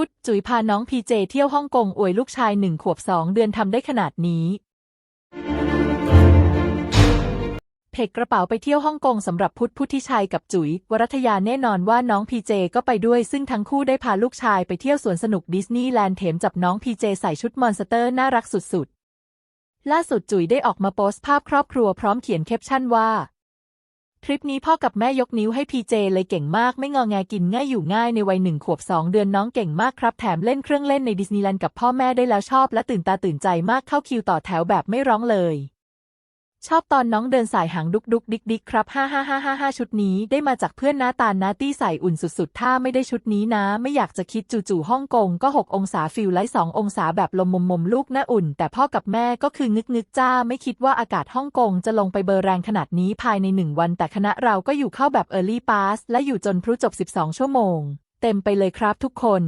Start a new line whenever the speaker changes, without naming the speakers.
พุธจุ๋ยพาน้องพีเจเที่ยวฮ่องกงอวยลูกชายหนึ่งขวบสองเดือนทำได้ขนาดนี้เพกกระเป๋าไปเที่ยวฮ่องกงสำหรับพุทธพุทธิชัยกับจุ๋ยวรัตยาแน่นอนว่าน้องพีเจก็ไปด้วย ซึ่งทั้งคู่ได้พาลูกชายไปเที่ยวสวนสนุกดิสนีย์แลนด์เถมจับน้องพีเจใส่ชุดมอนสเตอร์น่ารักสุดๆ ล่าสุดจุ๋ยได้ออกมาโพสต์ภาพครอบครัวพร้อมเขียนแคปชั่นว่า ทริปนี้พ่อกับแม่ยกนิ้วให้พีเจเลยเก่งมากไม่งอแงกินง่ายอยู่ง่ายในวัยหนึ่งขวบสองเดือนน้องเก่งมากครับ แถมเล่นเครื่องเล่นในดิสนีย์แลนด์กับพ่อแม่ได้แล้วชอบและตื่นตาตื่นใจมากเข้าคิวต่อแถวแบบไม่ร้องเลย ชอบตอนน้องเดินสายหางดุกดุกดิกดิกครับฮ่าฮ่าฮ่าฮ่าฮ่าชุดนี้ได้มาจากเพื่อนน้าตาลน้าตี้ใส่อุ่นสุดๆ ถ้าไม่ได้ชุดนี้นะ ไม่อยากจะคิดจู่ๆฮ่องกงก็ 6 องศาฟิลไลท์สององศาแบบลมมมมมลูกน่าอุ่น แต่พ่อกับแม่ก็คืองึกงึกจ้า ไม่คิดว่าอากาศฮ่องกงจะลงไปเบอร์แรงขนาดนี้ภายในหนึ่งวัน แต่คณะเราก็อยู่เข้าแบบ Early Pass และอยู่จนพลุจบ 12 ชั่วโมง เต็มไปเลยครับทุกคน